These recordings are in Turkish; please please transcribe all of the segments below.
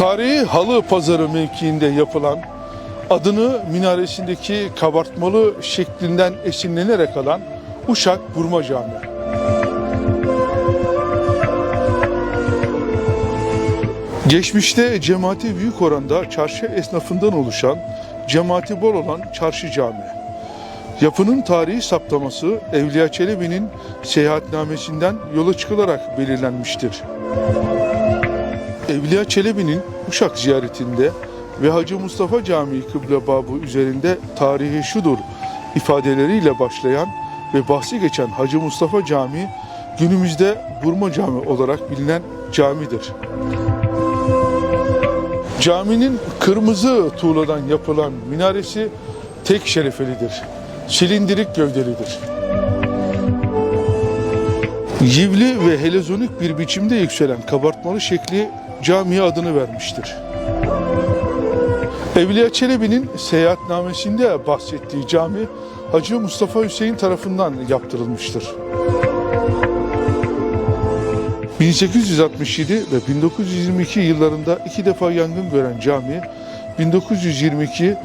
Tarihi Halı Pazarı mevkiinde yapılan, adını minaresindeki kabartmalı şeklinden esinlenerek alan Uşak Burma Camii. Geçmişte cemaati büyük oranda çarşı esnafından oluşan, cemaati bol olan çarşı camii. Yapının tarihi saptaması Evliya Çelebi'nin seyahatnamesinden yola çıkılarak belirlenmiştir. Evliya Çelebi'nin Uşak ziyaretinde ve Hacı Mustafa Camii kıble babı üzerinde tarihi şudur ifadeleriyle başlayan ve bahsi geçen Hacı Mustafa Camii günümüzde Burma Camii olarak bilinen camidir. Caminin kırmızı tuğladan yapılan minaresi tek şerefelidir. Silindirik gövdelidir. Yivli ve helezonik bir biçimde yükselen kabartmalı şekli camiye adını vermiştir. Evliya Çelebi'nin seyahatnamesinde bahsettiği cami Hacı Mustafa Hüseyin tarafından yaptırılmıştır. 1867 ve 1922 yıllarında iki defa yangın gören cami 1922,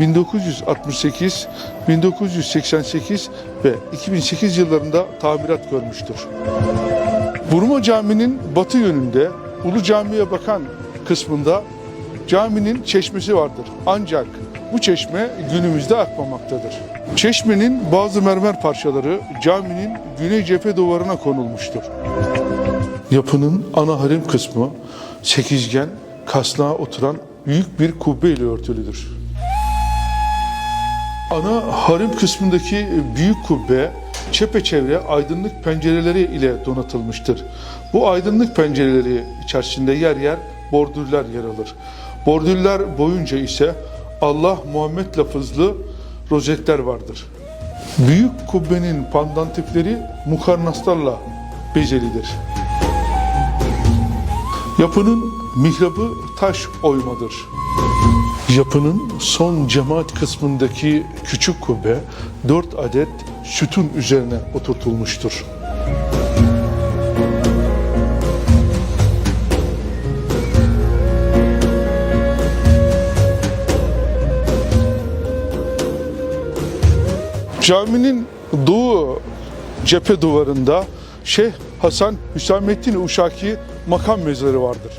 1968, 1988 ve 2008 yıllarında tamirat görmüştür. Burma Camii'nin batı yönünde Ulu Cami'ye bakan kısmında caminin çeşmesi vardır. Ancak bu çeşme günümüzde akmamaktadır. Çeşmenin bazı mermer parçaları caminin güney cephe duvarına konulmuştur. Yapının ana harem kısmı sekizgen, kasnağa oturan büyük bir kubbe ile örtülüdür. Ana harem kısmındaki büyük kubbe çepeçevre aydınlık pencereleri ile donatılmıştır. Bu aydınlık pencereleri içerisinde yer yer bordürler yer alır. Bordürler boyunca ise Allah Muhammed lafızlı rozetler vardır. Büyük kubbenin pandantifleri mukarnaslarla bezelidir. Yapının mihrabı taş oymadır. Yapının son cemaat kısmındaki küçük kubbe dört adet sütun üzerine oturtulmuştur. Caminin doğu cephe duvarında Şeyh Hasan Hüsamettin Uşaki makam mezarı vardır.